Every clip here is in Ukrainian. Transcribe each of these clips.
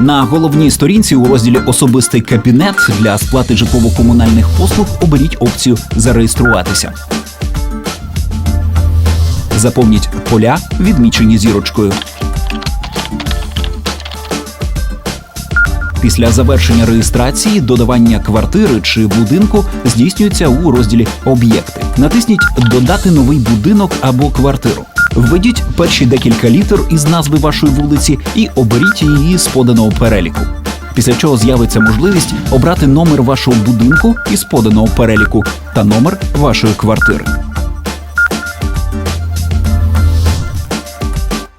На головній сторінці у розділі Особистий кабінет для сплати житлово-комунальних послуг оберіть опцію Зареєструватися. Заповніть поля, відмічені зірочкою. Після завершення реєстрації додавання квартири чи будинку здійснюється у розділі Об'єкти. Натисніть Додати новий будинок або квартиру. Введіть перші декілька літер із назви вашої вулиці і оберіть її з поданого переліку. Після чого з'явиться можливість обрати номер вашого будинку із поданого переліку та номер вашої квартири.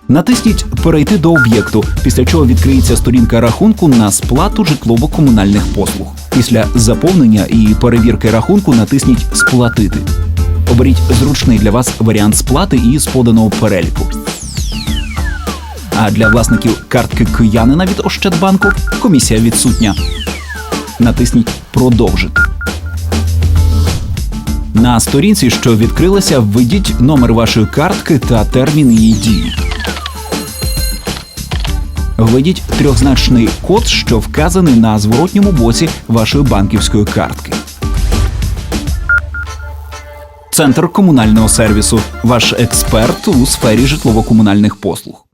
Натисніть Перейти до об'єкту, після чого відкриється сторінка рахунку на сплату житлово-комунальних послуг. Після заповнення і перевірки рахунку натисніть Сплатити. Оберіть зручний для вас варіант сплати із поданого переліку. А для власників картки киянина від Ощадбанку комісія відсутня. Натисніть Продовжити. На сторінці, що відкрилася, введіть номер вашої картки та термін її дії. Введіть трьохзначний код, що вказаний на зворотньому боці вашої банківської картки. Центр комунального сервісу. Ваш експерт у сфері житлово-комунальних послуг.